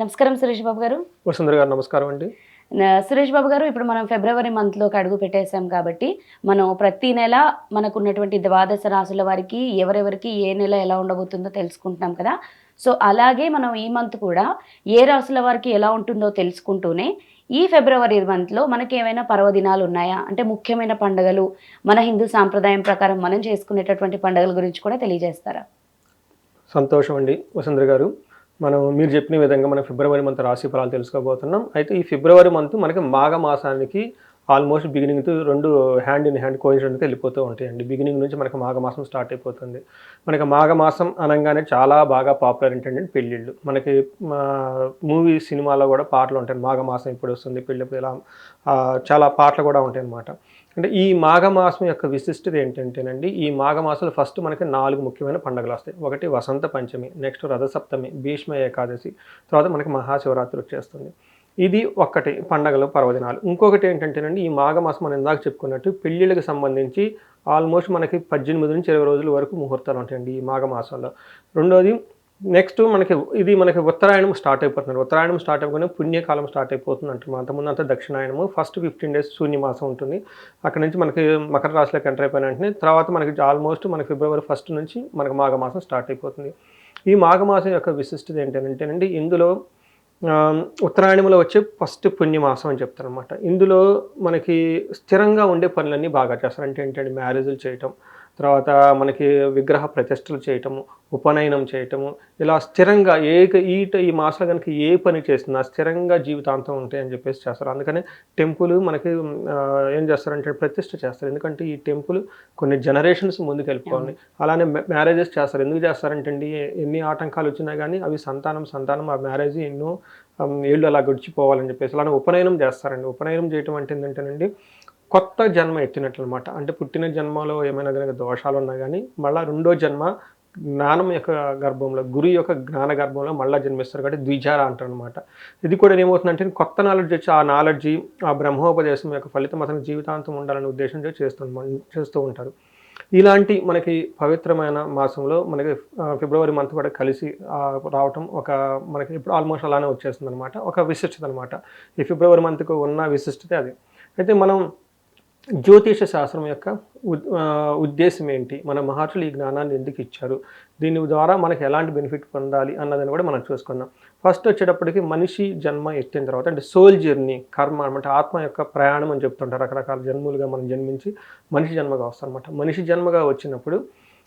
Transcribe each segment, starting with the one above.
నమస్కారం సురేష్ బాబు గారు. వసుంధర గారు నమస్కారం అండి. సురేష్ బాబు గారు ఇప్పుడు మనం ఫిబ్రవరి మంత్లోకి అడుగు పెట్టేశాం కాబట్టి మనం ప్రతి నెల మనకున్నటువంటి ద్వాదశ రాశుల వారికి ఎవరెవరికి ఏ నెల ఎలా ఉండబోతుందో తెలుసుకుంటున్నాం కదా. సో అలాగే మనం ఈ మంత్ కూడా ఏ రాశుల వారికి ఎలా ఉంటుందో తెలుసుకుంటూనే ఈ ఫిబ్రవరి మంత్లో మనకి ఏమైనా పర్వదినాలు ఉన్నాయా? అంటే ముఖ్యమైన పండుగలు మన హిందూ సాంప్రదాయం ప్రకారం మనం చేసుకునేటటువంటి పండుగల గురించి కూడా తెలియజేస్తారా? సంతోషం అండి వసుంధర గారు. మనం మీరు చెప్పిన విధంగా మనం ఫిబ్రవరి మంత్ రాశి ఫలాలు తెలుసుకోబోతున్నాం. అయితే ఈ ఫిబ్రవరి మంత్ మనకి మాఘ మాసానికి ఆల్మోస్ట్ బిగినింగ్తో రెండు హ్యాండ్ ఇన్ హ్యాండ్ కోయించడానికి వెళ్ళిపోతూ ఉంటాయండి. బిగినింగ్ నుంచి మనకి మాఘమాసం స్టార్ట్ అయిపోతుంది. మనకి మాఘమాసం అనగానే చాలా బాగా పాపులర్ ఏంటంటే పెళ్ళిళ్ళు. మనకి మూవీ సినిమాలో కూడా పాటలు ఉంటాయి. మాఘమాసం ఇప్పుడు వస్తుంది పెళ్ళి ఇలా చాలా పాటలు కూడా ఉంటాయి అన్నమాట అంటే ఈ మాఘమాసం యొక్క విశిష్టత ఏంటంటేనండి ఈ మాఘమాసంలో ఫస్ట్ మనకి నాలుగు ముఖ్యమైన పండుగలు వస్తాయి. ఒకటి వసంత పంచమి నెక్స్ట్ రథసప్తమి భీష్మ ఏకాదశి తర్వాత మనకి మహాశివరాత్రి వచ్చేస్తుంది. ఇది ఒక్కటి పండగలు పర్వదినాలు. ఇంకొకటి ఏంటంటేనండి ఈ మాఘమాసం మనం ఇందాక చెప్పుకున్నట్టు పెళ్ళిళ్ళకి సంబంధించి ఆల్మోస్ట్ మనకి పద్దెనిమిది నుంచి ఇరవై రోజుల వరకు ముహూర్తాలు ఉంటాయండి ఈ మాఘమాసంలో. రెండోది నెక్స్ట్ మనకి ఇది మనకి ఉత్తరాయణం స్టార్ట్ అయిపోతుంది. ఉత్తరాయణం స్టార్ట్ అయిపోయిన పుణ్యకాలం స్టార్ట్ అయిపోతుంది అంటారు. అంతకుముందు అంతా దక్షిణాయనము. ఫస్ట్ ఫిఫ్టీన్ డేస్ శూన్యమాసం ఉంటుంది. అక్కడ నుంచి మనకి మకర రాశిలోకి ఎంటర్ అయిపోయిన వెంటనే తర్వాత మనకి ఆల్మోస్ట్ మనకి ఫిబ్రవరి ఫస్ట్ నుంచి మనకి మాఘమాసం స్టార్ట్ అయిపోతుంది. ఈ మాఘమాసం యొక్క విశిష్టత ఏంటంటేనండి ఇందులో ఉత్తరాయణంలో వచ్చే ఫస్ట్ పుణ్యమాసం అని చెప్తారనమాట ఇందులో మనకి స్థిరంగా ఉండే పనులన్నీ బాగా చేస్తారు. అంటే ఏంటంటే మ్యారేజ్లు చేయటం తర్వాత మనకి విగ్రహ ప్రతిష్టలు చేయటము ఉపనయనం చేయటము ఇలా స్థిరంగా ఏ ఈ ఈ మాసాలు కనుక ఏ పని చేసినా స్థిరంగా జీవితాంతం ఉంటాయి అని చెప్పేసి చేస్తారు. అందుకని టెంపుల్ మనకి ఏం చేస్తారంటే ప్రతిష్ట చేస్తారు. ఎందుకంటే ఈ టెంపుల్ కొన్ని జనరేషన్స్ ముందుకు వెళ్ళిపోవాలి అలానే మ్యారేజెస్ చేస్తారు. ఎందుకు చేస్తారంటే అండి ఎన్ని ఆటంకాలు వచ్చినా కానీ అవి సంతానం సంతానం ఆ మ్యారేజ్ ఎన్నో ఏళ్ళు అలా గడిచిపోవాలని చెప్పేసి. అలానే ఉపనయనం చేస్తారండి. ఉపనయనం చేయటం అంటే ఏంటంటేనండి కొత్త జన్మ ఎత్తినట్లు అనమాట అంటే పుట్టిన జన్మలో ఏమైనా కనుక దోషాలు ఉన్నా కానీ మళ్ళీ రెండో జన్మ జ్ఞానం యొక్క గర్భంలో గురు యొక్క జ్ఞాన గర్భంలో మళ్ళీ జన్మిస్తారు కాబట్టి ద్విజార అంటారు అనమాట ఇది కూడా ఏమవుతుందంటే కొత్త నాలెడ్జ్ వచ్చి ఆ నాలెడ్జి ఆ బ్రహ్మోపదేశం యొక్క ఫలితం అతని జీవితాంతం ఉండాలనే ఉద్దేశంతో చేస్తూ చేస్తూ ఉంటారు. ఇలాంటి మనకి పవిత్రమైన మాసంలో మనకి ఫిబ్రవరి మంత్ కూడా కలిసి రావటం ఒక మనకి ఇప్పుడు ఆల్మోస్ట్ అలానే వచ్చేస్తుంది అనమాట ఒక విశిష్టత అనమాట. ఈ ఫిబ్రవరి మంత్కు ఉన్న విశిష్టత అది. అయితే మనం జ్యోతిష శాస్త్రం యొక్క ఉద్- ఉద్దేశం ఏంటి? మన మహర్షులు ఈ జ్ఞానాన్ని ఎందుకు ఇచ్చారు? దీని ద్వారా మనకు ఎలాంటి బెనిఫిట్ పొందాలి అన్నదని కూడా మనం చూసుకున్నాం ఫస్ట్ వచ్చేటప్పటికి మనిషి జన్మ ఎత్తిన తర్వాత అంటే సోల్ జర్నీ కర్మ అనమాట ఆత్మ యొక్క ప్రయాణం అని చెప్తుంటారు. రకరకాల జన్ములుగా మనం జన్మించి మనిషి జన్మగా వస్తాం అనమాట మనిషి జన్మగా వచ్చినప్పుడు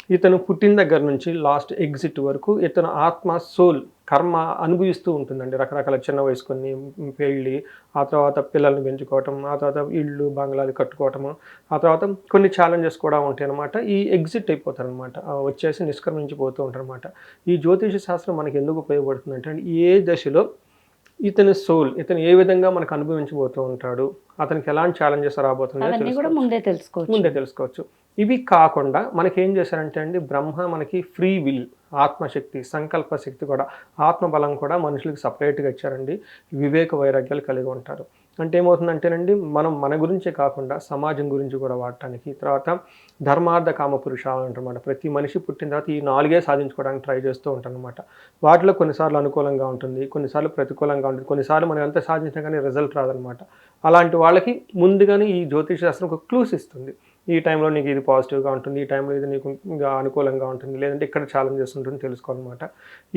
ఇతను పుట్టిన దగ్గర నుంచి లాస్ట్ ఎగ్జిట్ వరకు ఇతను ఆత్మ సోల్ కర్మ అనుభవిస్తూ ఉంటుందండి. రకరకాల చిన్న వయసు కొన్ని పెళ్ళి ఆ తర్వాత పిల్లల్ని పెంచుకోవటం ఆ తర్వాత ఇళ్ళు బంగ్లాలు కట్టుకోవటము ఆ తర్వాత కొన్ని ఛాలెంజెస్ కూడా ఉంటాయి అనమాట ఈ ఎగ్జిట్ అయిపోతారు అనమాట వచ్చేసి నిష్క్రమించిపోతూ ఉంటారు అనమాట ఈ జ్యోతిష శాస్త్రం మనకి ఎందుకు ఉపయోగపడుతుంది అంటే ఏ దశలో ఇతని సోల్ ఇతను ఏ విధంగా మనకు అనుభవించబోతూ ఉంటాడు అతనికి ఎలాంటి ఛాలెంజెస్ రాబోతున్నాయో. ముందే తెలుసుకోవచ్చు. ముందే తెలుసుకోవచ్చు. ఇవి కాకుండా మనకేం చేశారంటే అండి బ్రహ్మ మనకి ఫ్రీ విల్ ఆత్మశక్తి సంకల్ప శక్తి కూడా ఆత్మబలం కూడా మనుషులకు సపరేట్గా ఇచ్చారండి. వివేక వైరాగ్యాలు కలిగి ఉంటారు. అంటే ఏమవుతుందంటేనండి మనం మన గురించే కాకుండా సమాజం గురించి కూడా వాడటానికి తర్వాత ధర్మార్థ కామ పురుషాలు అంటారన్నమాట. ప్రతి మనిషి పుట్టిన తర్వాత ఈ నాలుగే సాధించుకోవడానికి ట్రై చేస్తూ ఉంటారు అనమాట వాటిలో కొన్నిసార్లు అనుకూలంగా ఉంటుంది కొన్నిసార్లు ప్రతికూలంగా ఉంటుంది కొన్నిసార్లు మనం ఎంత సాధించినా కానీ రిజల్ట్ రాదనమాట అలాంటి వాళ్ళకి ముందుగానే ఈ జ్యోతిష శాస్త్రం ఒక క్లూస్ ఇస్తుంది. ఈ టైంలో నీకు ఇది పాజిటివ్గా ఉంటుంది ఈ టైంలో ఇది నీకు ఇంకా అనుకూలంగా ఉంటుంది లేదంటే ఇక్కడ ఛాలెంజెస్ ఉంటుంది తెలుసుకోవాలన్నమాట.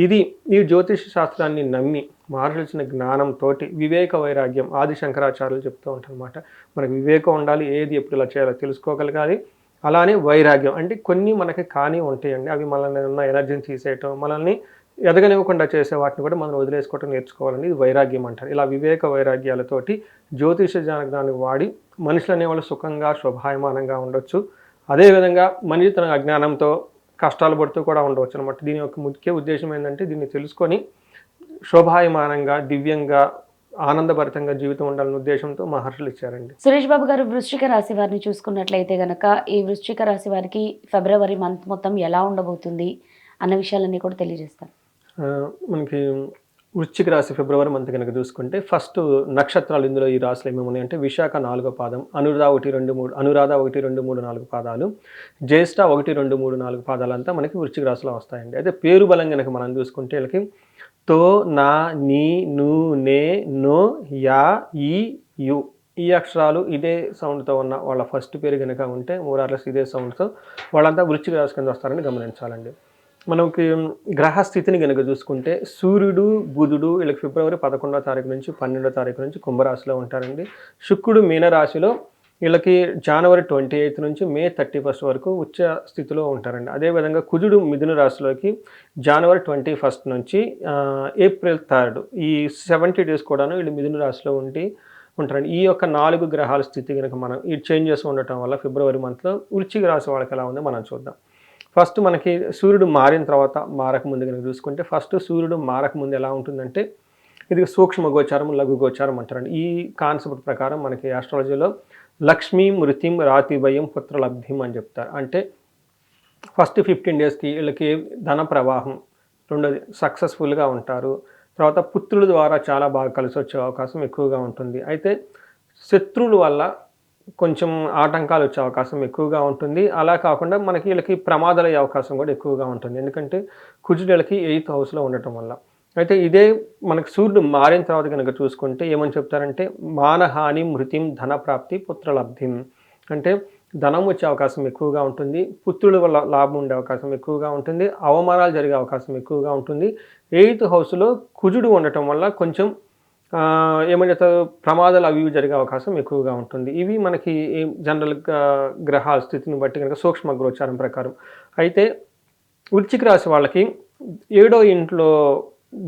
ఇది ఈ జ్యోతిష శాస్త్రాన్ని నమ్మి మహర్షులు జ్ఞానంతోటి జ్ఞానంతో వివేక వైరాగ్యం ఆది శంకరాచార్యులు చెప్తూ ఉంటారన్నమాట. మనకు వివేకం ఉండాలి ఏది ఎప్పుడు ఇలా చేయాలో తెలుసుకోగలగాలి. అలానే వైరాగ్యం అంటే కొన్ని మనకి కానీ ఉంటాయండి. అవి మనల్ని ఉన్న ఎనర్జీని తీసేయటం మనల్ని ఎదగనివ్వకుండా చేసే వాటిని కూడా మనం వదిలేసుకోవటం నేర్చుకోవాలని ఇది వైరాగ్యం అంటారు. ఇలా వివేక వైరాగ్యాలతోటి జ్యోతిష జ్ఞానాన్ని వాడి మనుషులు అనేవాళ్ళు సుఖంగా శుభాయమానంగా ఉండొచ్చు. అదేవిధంగా మనిషి తన అజ్ఞానంతో కష్టాలు పడుతూ కూడా ఉండవచ్చు అనమాట దీని యొక్క ముఖ్య ఉద్దేశం ఏంటంటే దీన్ని తెలుసుకొని శోభాయమానంగా దివ్యంగా ఆనందభరితంగా జీవితం ఉండాలనే ఉద్దేశంతో మహర్షులు ఇచ్చారండి. సురేష్ బాబు గారు వృశ్చిక రాశి వారిని చూసుకున్నట్లయితే గనక ఈ వృశ్చిక రాశి వారికి ఫిబ్రవరి మంత్ మొత్తం ఎలా ఉండబోతుంది అన్న విషయాలన్నీ కూడా తెలియజేస్తారు. మనకి వృశ్చిక రాశి ఫిబ్రవరి మంత్ కనుక చూసుకుంటే ఫస్ట్ నక్షత్రాలు ఇందులో ఈ రాశులు ఏమేమి ఉన్నాయంటే విశాఖ నాలుగో పాదం అనురాధ ఒకటి రెండు మూడు అనురాధ ఒకటి రెండు మూడు నాలుగు పాదాలు జ్యేష్ఠ ఒకటి రెండు మూడు నాలుగు పాదాలు అంతా మనకి వృశ్చిక రాశిలో వస్తాయండి. అయితే పేరు బలం కనుక మనం చూసుకుంటే వీళ్ళకి తో నా నీ ను నే నో యా ఈ యు ఈ అక్షరాలు ఇదే సౌండ్తో ఉన్న వాళ్ళ ఫస్ట్ పేరు కనుక ఉంటే మూరార్లెస్ ఇదే సౌండ్తో వాళ్ళంతా వృశ్చిక రాశి కింద వస్తారని గమనించాలండి. మనకి గ్రహ స్థితిని కనుక చూసుకుంటే సూర్యుడు బుధుడు వీళ్ళకి ఫిబ్రవరి పదకొండో తారీఖు నుంచి పన్నెండో తారీఖు నుంచి కుంభరాశిలో ఉంటారండి. శుక్రుడు మీనరాశిలో వీళ్ళకి జనవరి ట్వంటీ ఎయిత్ నుంచి మే థర్టీ ఫస్ట్ వరకు ఉచ్చ స్థితిలో ఉంటారండి. అదేవిధంగా కుజుడు మిథున రాశిలోకి జనవరి ట్వంటీ ఫస్ట్ నుంచి ఏప్రిల్ థర్డ్ ఈ సెవెంటీ డేస్ కూడాను వీళ్ళు మిథున రాశిలో ఉండి ఉంటారండి. ఈ యొక్క నాలుగు గ్రహాల స్థితి కనుక మనం ఈ చేంజెస్ ఉండటం వల్ల ఫిబ్రవరి మంత్లో వృచ్చిక రాశి వాళ్ళకి ఎలా ఉందో మనం చూద్దాం. ఫస్ట్ మనకి సూర్యుడు మారిన తర్వాత మారకముందు కనుక చూసుకుంటే ఫస్ట్ సూర్యుడు మారక ముందు ఎలా ఉంటుందంటే ఇది సూక్ష్మ గోచారం లఘు గోచారం అంటారండి. ఈ కాన్సెప్ట్ ప్రకారం మనకి ఆస్ట్రాలజీలో లక్ష్మీ మృతిం రాతిభయం పుత్రలబ్ధిం అని చెప్తారు. అంటే ఫస్ట్ ఫిఫ్టీన్ డేస్కి వీళ్ళకి ధన ప్రవాహం రెండోది సక్సెస్ఫుల్గా ఉంటారు. తర్వాత పుత్రుల ద్వారా చాలా బాగా కలిసి వచ్చే అవకాశం ఎక్కువగా ఉంటుంది. అయితే శత్రువుల వల్ల కొంచెం ఆటంకాలు వచ్చే అవకాశం ఎక్కువగా ఉంటుంది. అలా కాకుండా మనకి వీళ్ళకి ప్రమాదాలు అయ్యే అవకాశం కూడా ఎక్కువగా ఉంటుంది. ఎందుకంటే కుజుడు వీళ్ళకి ఎయిత్ హౌస్లో ఉండటం వల్ల. అయితే ఇదే మనకు సూర్యుడు మారిన తర్వాత కనుక చూసుకుంటే ఏమని చెప్తారంటే మానహాని మృతిం ధన ప్రాప్తి పుత్రలబ్ధిం. అంటే ధనం వచ్చే అవకాశం ఎక్కువగా ఉంటుంది. పుత్రుల వల్ల లాభం ఉండే అవకాశం ఎక్కువగా ఉంటుంది. అవమానాలు జరిగే అవకాశం ఎక్కువగా ఉంటుంది. ఎయిత్ హౌస్లో కుజుడు ఉండటం వల్ల కొంచెం ఆ, ప్రమాదాలు అవి ఇవి జరిగే అవకాశం ఎక్కువగా ఉంటుంది. ఇవి మనకి జనరల్గా గ్రహాల స్థితిని బట్టి కనుక సూక్ష్మ గోచారం ప్రకారం. అయితే వృచ్చిక రాశి వాళ్ళకి ఏడో ఇంట్లో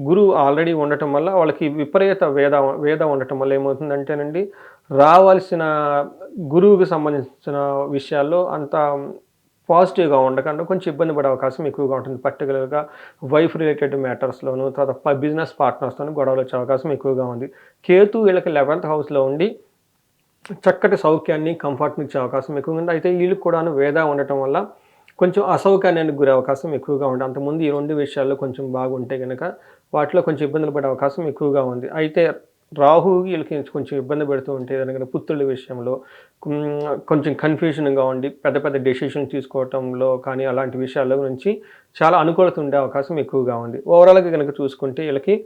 గురువు ఆల్రెడీ ఉండటం వల్ల వాళ్ళకి విపరీత వేద వేద ఉండటం వల్ల ఏమవుతుందంటేనండి రావాల్సిన గురువుకి సంబంధించిన విషయాల్లో అంత పాజిటివ్గా ఉండకుండా కొంచెం ఇబ్బంది పడే అవకాశం ఎక్కువగా ఉంటుంది. పర్టికులర్గా వైఫ్ రిలేటెడ్ మ్యాటర్స్లోను తర్వాత బిజినెస్ పార్ట్నర్స్తోనూ గొడవలు వచ్చే అవకాశం ఎక్కువగా ఉంది. కేతు వీళ్ళకి లెవెన్త్ హౌస్లో ఉండి చక్కటి సౌఖ్యాన్ని కంఫర్ట్ని ఇచ్చే అవకాశం ఎక్కువగా ఉంది. అయితే వీళ్ళకి కూడాను వేద ఉండటం వల్ల కొంచెం అసౌకర్యానికి గురే అవకాశం ఎక్కువగా ఉంది. అంతకుముందు ఈ రెండు విషయాల్లో కొంచెం బాగుంటే కనుక వాటిలో కొంచెం ఇబ్బందులు పడే అవకాశం ఎక్కువగా ఉంది. అయితే రాహు వీళ్ళకి కొంచెం ఇబ్బంది పెడుతూ ఉంటే ఏదైనా పుత్రుల విషయంలో కొంచెం కన్ఫ్యూజన్గా ఉండి పెద్ద పెద్ద డెసిషన్ తీసుకోవటంలో కానీ అలాంటి విషయాల గురించి చాలా అనుకూలత ఉండే అవకాశం ఎక్కువగా ఉంది. ఓవరాల్గా కనుక చూసుకుంటే వీళ్ళకి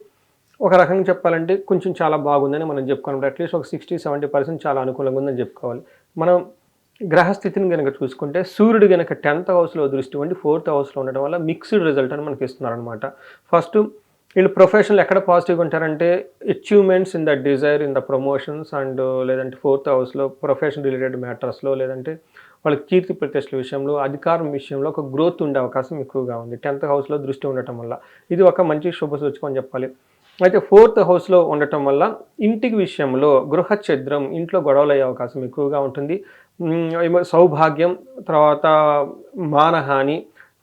ఒక రకంగా చెప్పాలంటే కొంచెం చాలా బాగుందని మనం చెప్పుకోవాలి అట్లీస్ట్ ఒక సిక్స్టీ సెవెంటీ పర్సెంట్ చాలా అనుకూలంగా ఉందని చెప్పుకోవాలి. మనం గ్రహస్థితిని కనుక చూసుకుంటే సూర్యుడు కనుక టెన్త్ హౌస్లో దృష్టి ఉండి ఫోర్త్ హౌస్లో ఉండడం వల్ల మిక్స్డ్ రిజల్ట్ అని మనకి ఇస్తున్నారనమాట ఫస్ట్ వీళ్ళు ప్రొఫెషనల్ ఎక్కడ పాజిటివ్గా ఉంటారంటే achievements in the desire in the promotions and లేదంటే ఫోర్త్ హౌస్లో ప్రొఫెషన్ రిలేటెడ్ మ్యాటర్స్లో లేదంటే వాళ్ళ కీర్తి ప్రతిష్టల విషయంలో అధికారం విషయంలో ఒక గ్రోత్ ఉండే అవకాశం ఎక్కువగా ఉంది. టెన్త్ హౌస్లో దృష్టి ఉండటం వల్ల. ఇది ఒక మంచి శుభ సూచకం అని చెప్పాలి. అయితే ఫోర్త్ హౌస్లో ఉండటం వల్ల ఇంటికి విషయంలో గృహ ఛద్రం ఇంట్లో గొడవలు అయ్యే అవకాశం ఎక్కువగా ఉంటుంది. సౌభాగ్యం తర్వాత మానహాని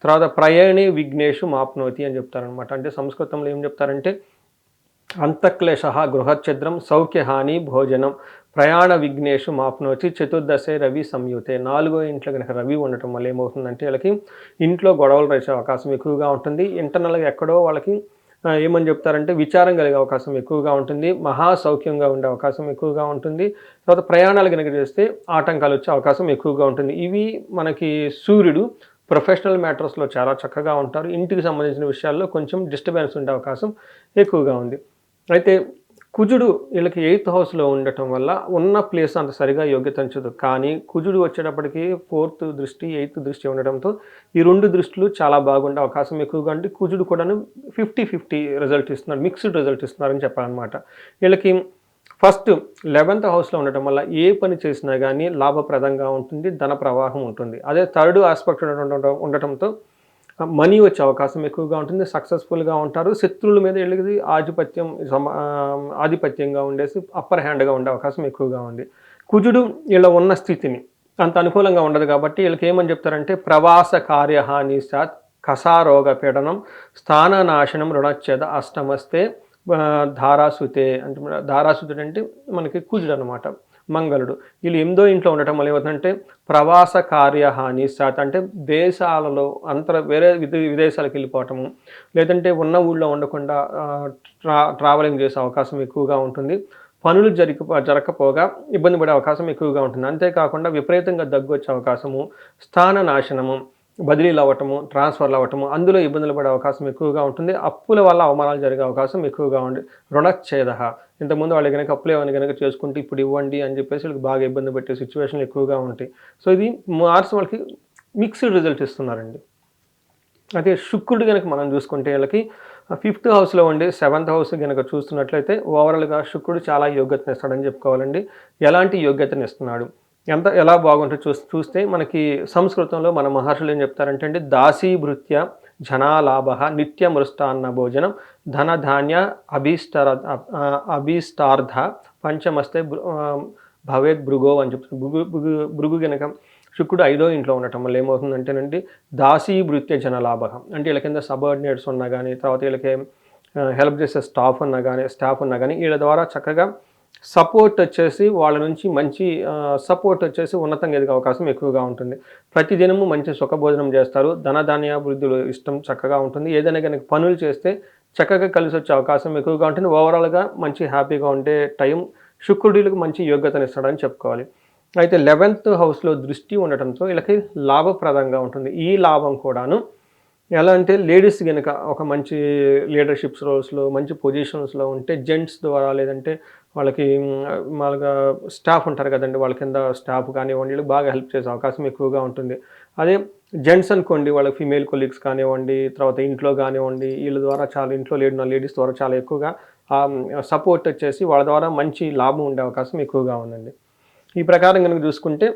తర్వాత ప్రయాణి విఘ్నేషు మాప్నోతి అని చెప్తారనమాట అంటే సంస్కృతంలో ఏం చెప్తారంటే అంతక్లేశ గృహఛద్రం సౌఖ్యహాని భోజనం ప్రయాణ విఘ్నేషు మాప్నోచి చతుర్దశే రవి సంయుతే. నాలుగో ఇంట్లో కనుక రవి ఉండటం వల్ల ఏమవుతుందంటే వాళ్ళకి ఇంట్లో గొడవలు వచ్చే అవకాశం ఎక్కువగా ఉంటుంది. ఇంటర్నల్గా ఎక్కడో వాళ్ళకి ఏమని చెప్తారంటే విచారం కలిగే అవకాశం ఎక్కువగా ఉంటుంది. మహా సౌఖ్యంగా ఉండే అవకాశం ఎక్కువగా ఉంటుంది. తర్వాత ప్రయాణాలు కనుక చేస్తే ఆటంకాలు వచ్చే అవకాశం ఎక్కువగా ఉంటుంది. ఇవి మనకి సూర్యుడు ప్రొఫెషనల్ మ్యాటర్స్లో చాలా చక్కగా ఉంటారు. ఇంటికి సంబంధించిన విషయాల్లో కొంచెం డిస్టర్బెన్స్ ఉండే అవకాశం ఎక్కువగా ఉంది. అయితే కుజుడు వీళ్ళకి ఎయిత్ హౌస్లో ఉండటం వల్ల ఉన్న ప్లేస్ అంత సరిగా యోగ్యతనించదు కానీ కుజుడు వచ్చేటప్పటికి ఫోర్త్ దృష్టి ఎయిత్ దృష్టి ఉండడంతో ఈ రెండు దృష్టిలు చాలా బాగుండే అవకాశం ఎక్కువగా ఉంటే కుజుడు కూడాను ఫిఫ్టీ ఫిఫ్టీ రిజల్ట్ ఇస్తున్నారు మిక్స్డ్ రిజల్ట్ ఇస్తున్నారని చెప్పాలన్నమాట. వీళ్ళకి ఫస్ట్ లెవెన్త్ హౌస్లో ఉండటం వల్ల ఏ పని చేసినా కానీ లాభప్రదంగా ఉంటుంది ధన ప్రవాహం ఉంటుంది. అదే థర్డ్ ఆస్పెక్ట్ ఉండటం ఉండటంతో మనీ వచ్చే అవకాశం ఎక్కువగా ఉంటుంది సక్సెస్ఫుల్గా ఉంటారు. శత్రువుల మీద వెళ్ళి ఆధిపత్యం ఆధిపత్యంగా ఉండేసి అప్పర్ హ్యాండ్గా ఉండే అవకాశం ఎక్కువగా ఉంది. కుజుడు ఇలా ఉన్న స్థితిని అంత అనుకూలంగా ఉండదు కాబట్టి వీళ్ళకి ఏమని చెప్తారంటే ప్రవాస కార్యహాని సాత్ కసారోగ పీడనం స్థాననాశనం రుణచ్ఛేద అష్టమస్తే వస్తే ధారాసుతే అంటే ధారాసుతుడు అంటే మనకి కుజుడు అనమాట మంగళుడు. వీళ్ళు ఎనిమిదో ఇంట్లో ఉండటం వల్ల ఏమవుతుందంటే ప్రవాస కార్యహాని సాత్ అంటే దేశాలలో అంతర వేరే విదే విదేశాలకు వెళ్ళిపోవటము లేదంటే ఉన్న ఊళ్ళో ఉండకుండా ట్రా ట్రావెలింగ్ చేసే అవకాశం ఎక్కువగా ఉంటుంది. పనులు జరిగి జరగకపోగా ఇబ్బంది పడే అవకాశం ఎక్కువగా ఉంటుంది. అంతేకాకుండా విపరీతంగా దగ్గు వచ్చే అవకాశము స్థాన నాశనము బదిలీలు అవ్వటము ట్రాన్స్ఫర్లు అవ్వటము అందులో ఇబ్బందులు పడే అవకాశం ఎక్కువగా ఉంటుంది. అప్పుల వల్ల అవమానాలు జరిగే అవకాశం ఎక్కువగా ఉంది రుణఛేద. ఇంతకుముందు వాళ్ళు కనుక అప్పులు ఏమైనా కనుక చేసుకుంటే ఇప్పుడు ఇవ్వండి అని చెప్పేసి వాళ్ళకి బాగా ఇబ్బంది పెట్టే సిచ్యువేషన్లు ఎక్కువగా ఉంటాయి. సో ఇది మార్స్ వాళ్ళకి మిక్స్డ్ రిజల్ట్ ఇస్తున్నారండి. అయితే శుక్రుడు కనుక మనం చూసుకుంటే వీళ్ళకి ఫిఫ్త్ హౌస్లో ఉండి సెవెంత్ హౌస్ కనుక చూస్తున్నట్లయితే ఓవరాల్గా శుక్రుడు చాలా యోగ్యతను ఇస్తాడని చెప్పుకోవాలండి. ఎలాంటి యోగ్యతను ఇస్తున్నాడు ఎంత ఎలా బాగుంటుందో చూ చూస్తే మనకి సంస్కృతంలో మన మహర్షులు ఏం చెప్తారంటే అండి దాసీభృత్య జనాలాభ నిత్య మృష్టాన్న భోజనం ధన ధాన్య అభీష్టర అభీష్టార్థ పంచమస్తే భవేద్ భవేత్ భృగో అని చెప్తారు. భృగు భృగు భృగు గనక శుక్రుడు ఐదో ఇంట్లో ఉండటం వల్ల ఏమవుతుందంటేనండి దాసీ భృత్య జనలాభ అంటే వీళ్ళ కింద సబార్డినేట్స్ ఉన్నా కానీ తర్వాత వీళ్ళకి హెల్ప్ చేసే స్టాఫ్ ఉన్నా కానీ స్టాఫ్ ఉన్నా కానీ వీళ్ళ ద్వారా చక్కగా సపోర్ట్ వచ్చేసి వాళ్ళ నుంచి మంచి సపోర్ట్ వచ్చేసి ఉన్నతంగా ఎదిగే అవకాశం ఎక్కువగా ఉంటుంది. ప్రతిదినము మంచి సుఖభోజనం చేస్తారు. ధనధాన్యాభివృద్ధులు ఇష్టం చక్కగా ఉంటుంది. ఏదైనా కనుక పనులు చేస్తే చక్కగా కలిసి వచ్చే అవకాశం ఎక్కువగా ఉంటుంది. ఓవరాల్గా మంచి హ్యాపీగా ఉండే టైం శుక్రుడికి మంచి యోగ్యతను ఇస్తాడని చెప్పుకోవాలి. అయితే లెవెన్త్ హౌస్లో దృష్టి ఉండటంతో వీళ్ళకి లాభప్రదంగా ఉంటుంది. ఈ లాభం కూడాను ఎలా అంటే లేడీస్ కనుక ఒక మంచి లీడర్షిప్స్ రోల్స్లో మంచి పొజిషన్స్లో ఉంటే జెంట్స్ ద్వారా లేదంటే వాళ్ళకి మామూలుగా స్టాఫ్ ఉంటారు కదండి వాళ్ళ కింద స్టాఫ్ కానివ్వండి వీళ్ళకి బాగా హెల్ప్ చేసే అవకాశం ఎక్కువగా ఉంటుంది. అదే జెంట్స్ అనుకోండి వాళ్ళకి ఫీమేల్ కొలీగ్స్ కానివ్వండి తర్వాత ఇంట్లో కానివ్వండి వీళ్ళ ద్వారా చాలా ఇంట్లో లేడిన లేడీస్ ద్వారా చాలా ఎక్కువగా సపోర్ట్ వచ్చేసి వాళ్ళ ద్వారా మంచి లాభం ఉండే అవకాశం ఎక్కువగా ఉందండి. ఈ ప్రకారం కనుక చూసుకుంటే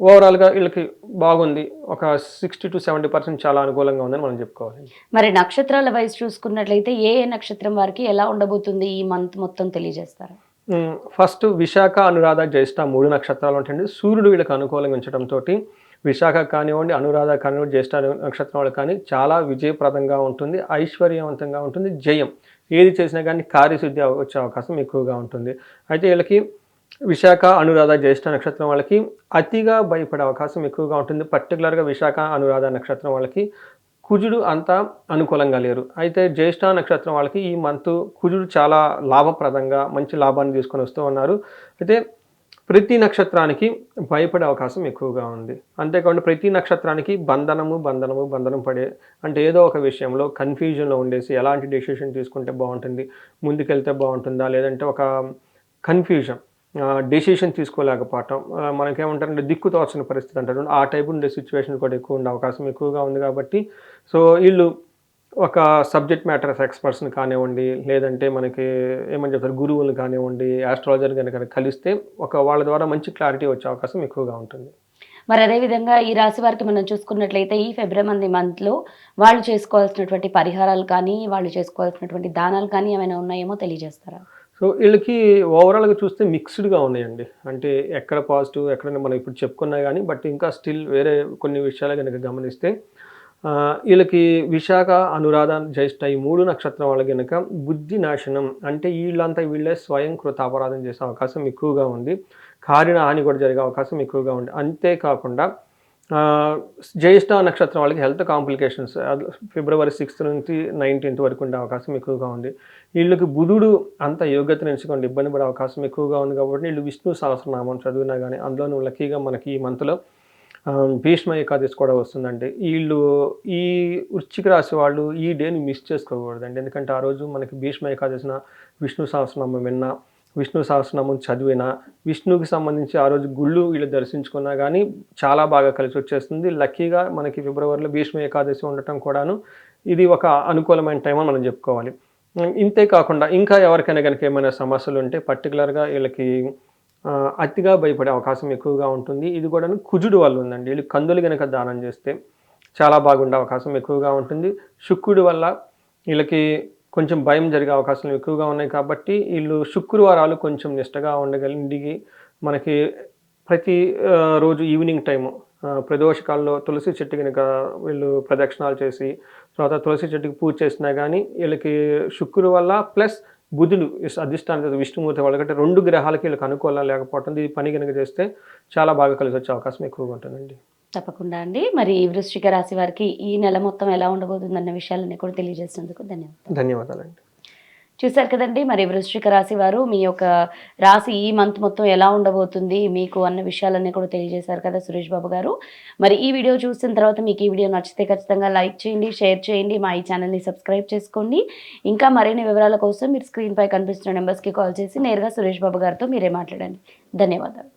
ఓవరాల్గా వీళ్ళకి బాగుంది. ఒక సిక్స్టీ టు సెవెంటీ పర్సెంట్ చాలా అనుకూలంగా ఉందని మనం చెప్పుకోవాలి. మరి నక్షత్రాల వయసు చూసుకున్నట్లయితే ఏ ఏ నక్షత్రం వారికి ఎలా ఉండబోతుంది ఈ మంత్ మొత్తం తెలియజేస్తారా? ఫస్ట్ విశాఖ అనురాధ జ్యేష్ఠ మూడు నక్షత్రాలు ఉంటాయండి. సూర్యుడు వీళ్ళకి అనుకూలంగా ఉంచడంతో విశాఖ కానివ్వండి అనురాధ కానివ్వండి జ్యేష్ఠ నక్షత్రం వాళ్ళు కానీ చాలా విజయప్రదంగా ఉంటుంది ఐశ్వర్యవంతంగా ఉంటుంది జయం. ఏది చేసినా కానీ కార్యశుద్ధి వచ్చే అవకాశం ఎక్కువగా ఉంటుంది. అయితే వీళ్ళకి విశాఖ అనురాధ జ్యేష్ఠ నక్షత్రం వాళ్ళకి అతిగా భయపడే అవకాశం ఎక్కువగా ఉంటుంది. పర్టికులర్గా విశాఖ అనురాధ నక్షత్రం వాళ్ళకి కుజుడు అంత అనుకూలంగా లేరు. అయితే జ్యేష్ఠ నక్షత్రం వాళ్ళకి ఈ మంత్ కుజుడు చాలా లాభప్రదంగా మంచి లాభాన్ని తీసుకొని వస్తూ ఉన్నారు. అయితే ప్రతి నక్షత్రానికి భయపడే అవకాశం ఎక్కువగా ఉంది. అంతేకాకుండా ప్రతి నక్షత్రానికి బంధనము బంధనము బంధనం పడే అంటే ఏదో ఒక విషయంలో కన్ఫ్యూజన్లో ఉండేసి ఎలాంటి డెసిషన్ తీసుకుంటే బాగుంటుంది ముందుకెళ్తే బాగుంటుందా లేదంటే ఒక కన్ఫ్యూజన్ డెసిషన్ తీసుకోలేకపోవటం. మనకేమంటారంటే దిక్కు తోచిన పరిస్థితి అంటారు. ఆ టైప్ ఉండే సిచ్యువేషన్ కూడా ఎక్కువ ఉండే అవకాశం ఎక్కువగా ఉంది కాబట్టి. సో వీళ్ళు ఒక సబ్జెక్ట్ మ్యాటర్స్ ఎక్స్పర్ట్స్ని కానివ్వండి లేదంటే మనకి ఏమని చెప్తారు గురువులు కానివ్వండి ఆస్ట్రాలజర్ కనుక కలిస్తే ఒక వాళ్ళ ద్వారా మంచి క్లారిటీ వచ్చే అవకాశం ఎక్కువగా ఉంటుంది. మరి అదేవిధంగా ఈ రాశి వారికి మనం చూసుకున్నట్లయితే ఈ ఫిబ్రవరి మంత్లో వాళ్ళు చేసుకోవాల్సినటువంటి పరిహారాలు కానీ వాళ్ళు చేసుకోవాల్సినటువంటి దానాలు కానీ ఏమైనా ఉన్నాయేమో తెలియజేస్తారా? సో వీళ్ళకి ఓవరాల్గా చూస్తే మిక్స్డ్గా ఉన్నాయండి. అంటే ఎక్కడ పాజిటివ్ ఎక్కడ మనం ఇప్పుడు చెప్పుకున్నా కానీ బట్ ఇంకా స్టిల్ వేరే కొన్ని విషయాలు కనుక గమనిస్తే వీళ్ళకి విశాఖ అనురాధ జ్యేష్ఠ ఈ మూడు నక్షత్రం వాళ్ళకి కనుక బుద్ధి నాశనం అంటే వీళ్ళంతా వీళ్ళే స్వయం కృత అపరాధం చేసే అవకాశం ఎక్కువగా ఉంది. కారిన హాని కూడా జరిగే అవకాశం ఎక్కువగా ఉంది. అంతేకాకుండా జ్యేష్ఠ నక్షత్రం వాళ్ళకి హెల్త్ కాంప్లికేషన్స్ ఫిబ్రవరి సిక్స్త్ నుంచి నైన్టీన్త్ వరకు ఉండే అవకాశం ఎక్కువగా ఉంది. వీళ్ళకి బుధుడు అంత యోగ్యతను ఎంచుకోండి ఇబ్బంది పడే అవకాశం ఎక్కువగా ఉంది కాబట్టి వీళ్ళు విష్ణు సహస్రనామం చదివినా కానీ అందులోనూ లక్కీగా మనకి ఈ మంత్లో భీష్మ ఏకాదశి కూడా వస్తుందండి. వీళ్ళు ఈ వృశ్చిక రాశి వాళ్ళు ఈ డేని మిస్ చేసుకోకూడదండి. ఎందుకంటే ఆ రోజు మనకి భీష్మ ఏకాదశిన విష్ణు సహస్రనామం విన్నా విష్ణు సహస్రనామం చదివినా విష్ణువుకి సంబంధించి ఆ రోజు గుళ్ళు వీళ్ళు దర్శించుకున్నా కానీ చాలా బాగా కలిసి వచ్చేస్తుంది. లక్కీగా మనకి ఫిబ్రవరిలో భీష్మ ఏకాదశి ఉండటం కూడాను ఇది ఒక అనుకూలమైన టైం అని మనం చెప్పుకోవాలి. ఇంతే కాకుండా ఇంకా ఎవరికైనా కనుక ఏమైనా సమస్యలు ఉంటే పర్టికులర్గా వీళ్ళకి అతిగా భయపడే అవకాశం ఎక్కువగా ఉంటుంది. ఇది కూడా కుజుడు వల్ల ఉందండి. వీళ్ళు కందులు కనుక దానం చేస్తే చాలా బాగుండే అవకాశం ఎక్కువగా ఉంటుంది. శుక్రుడి వల్ల వీళ్ళకి కొంచెం భయం జరిగే అవకాశాలు ఎక్కువగా ఉన్నాయి కాబట్టి వీళ్ళు శుక్రవారాలు కొంచెం నిష్టగా ఉండగలిగి మనకి ప్రతి రోజు ఈవినింగ్ టైము ప్రదోషకాల్లో తులసి చెట్టు కనుక వీళ్ళు ప్రదక్షిణాలు చేసి తర్వాత తులసి చెట్టుకి పూజ చేసినా కానీ వీళ్ళకి శుక్రుడు వల్ల ప్లస్ బుధుడు అధిష్టానం విష్ణుమూర్తి వాళ్ళకంటే రెండు గ్రహాలకి వీళ్ళకి అనుకూలం లేకపోవడం ఇది పని కనుక చేస్తే చాలా బాగా కలిసి వచ్చే అవకాశం ఎక్కువగా ఉంటుందండి. తప్పకుండా అండి. మరి ఈ వృశ్చిక రాశి వారికి ఈ నెల మొత్తం ఎలా ఉండబోతుందన్న విషయాలన్నీ కూడా తెలియజేసినందుకు ధన్యవాదాలు. ధన్యవాదాలండి. చూశారు కదండి మరి వృశ్చిక రాశి వారు మీ యొక్క రాశి ఈ మంత్ మొత్తం ఎలా ఉండబోతుంది మీకు అన్న విషయాలన్నీ కూడా తెలియజేశారు కదా సురేష్ బాబు గారు. మరి ఈ వీడియో చూసిన తర్వాత మీకు ఈ వీడియో నచ్చితే ఖచ్చితంగా లైక్ చేయండి షేర్ చేయండి మా ఈ ఛానల్ని సబ్స్క్రైబ్ చేసుకోండి. ఇంకా మరిన్ని వివరాల కోసం మీరు స్క్రీన్ పై కనిపిస్తున్న నెంబర్స్కి కాల్ చేసి నేరుగా సురేష్ బాబు గారితో మీరే మాట్లాడండి. ధన్యవాదాలు.